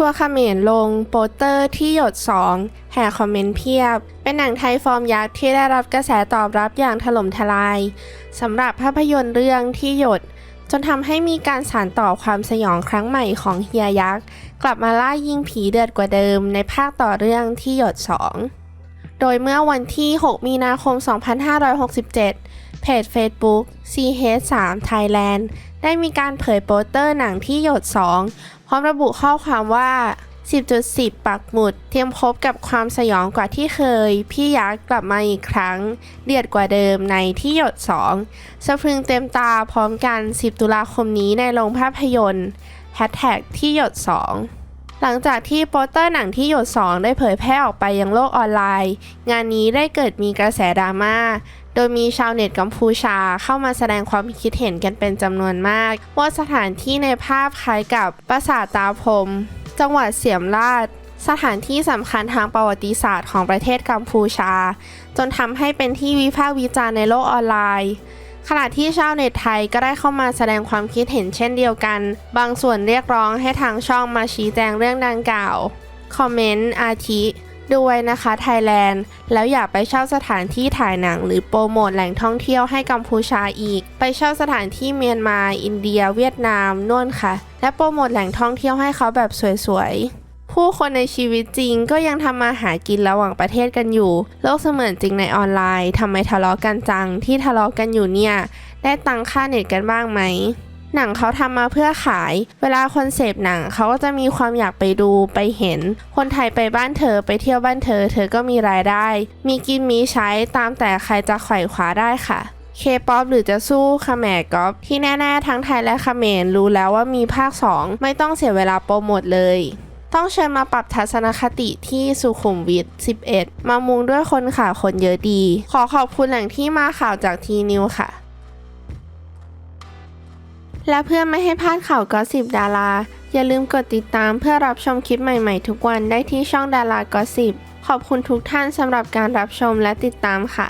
ทัวร์เขมรลงโปสเตอร์ที่หยด 2 แห่คอมเมนต์เพียบ เป็นหนังไทยฟอร์มยักษ์ที่ได้รับกระแสตอบรับอย่างถล่มทลายสำหรับภาพยนตร์เรื่องที่หยด จนทำให้มีการสานต่อความสยองครั้งใหม่ของเฮียยักษ์ กลับมาล่ายิงผีเดือดกว่าเดิมในภาคต่อเรื่องที่หยด 2 โดยเมื่อวันที่ 6 มีนาคม 2567 เพจ Facebook CH3 Thailand ได้มีการเผยโปสเตอร์หนังที่หยด 2 พร้อมระบุข้อความว่า 10.10 ปักหมุด เตรียมพบกับความสยองกว่าที่เคย พี่ยักษ์กลับมาอีกครั้ง เดือดกว่าเดิมในที่หยด 2 สะพรึงเต็มตาพร้อมกัน 10 ตุลาคมนี้ในโรงภาพยนตร์แฮชแท็กที่หยด 2 หลังจากที่โปสเตอร์หนังที่หยด2ได้เผยแพร่ออกไปยังโลกออนไลน์ งานนี้ได้เกิดมีกระแสดราม่า โดยมีชาวเน็ตกัมพูชาเข้ามาแสดงความคิดเห็นกันเป็นจำนวนมาก ว่าสถานที่ในภาพคล้ายกับปราสาทตาพรม จังหวัดเสียมราช สถานที่สำคัญทางประวัติศาสตร์ของประเทศกัมพูชา จนทำให้เป็นที่วิพากษ์วิจารณ์ในโลกออนไลน์ ขณะที่ชาวเน็ตไทยก็ได้เข้ามาแสดงความคิดเห็นเช่นเดียวกัน บางส่วนเรียกร้องให้ทางช่องมาชี้แจงเรื่องดังกล่าว คอมเมนต์อาทิด้วยนะคะไทยแลนด์ แล้วอย่าไปเช่าสถานที่ถ่ายหนังหรือโปรโมทแหล่งท่องเที่ยวให้กัมพูชาอีก ไปเช่าสถานที่เมียนมา อินเดีย เวียดนามนู่นค่ะ และโปรโมทแหล่งท่องเที่ยวให้เขาแบบสวยๆ ผู้คนในชีวิตจริงก็ยังทำมาหากินระหว่างประเทศกันอยู่ โลกเสมือนจริงในออนไลน์ทำไมทะเลาะกันจังที่ทะเลาะกันอยู่เนี่ย ได้ตังค่าเน็ตกันบ้างไหมหนังเขาทำมาเพื่อขาย เวลาคนเสพหนังเขาก็จะมีความอยากไปดูไปเห็น คนไทยไปบ้านเธอไปเที่ยวบ้านเธอ เธอก็มีรายได้ มีกินมีใช้ตามแต่ใครจะไขว่คว้าได้ค่ะเคป๊อปหรือจะสู้คาแมก๊อปที่แน่ ๆ ทั้งไทยและเขมรรู้แล้วว่ามีภาค 2 ไม่ต้องเสียเวลาโปรโมทเลย ต้องเชิญมาปรับทัศนคติที่สุขุมวิท 11 มามุงด้วยคนข่าวคนเยอะดี ขอขอบคุณแหล่งที่มาข่าวจากทีนิวค่ะ และเพื่อไม่ให้พลาดข่าวก็สิบดารา อย่าลืมกดติดตามเพื่อรับชมคลิปใหม่ๆ ทุกวันได้ที่ช่องดารากอสิบขอบคุณทุกท่านสำหรับการรับชมและติดตามค่ะ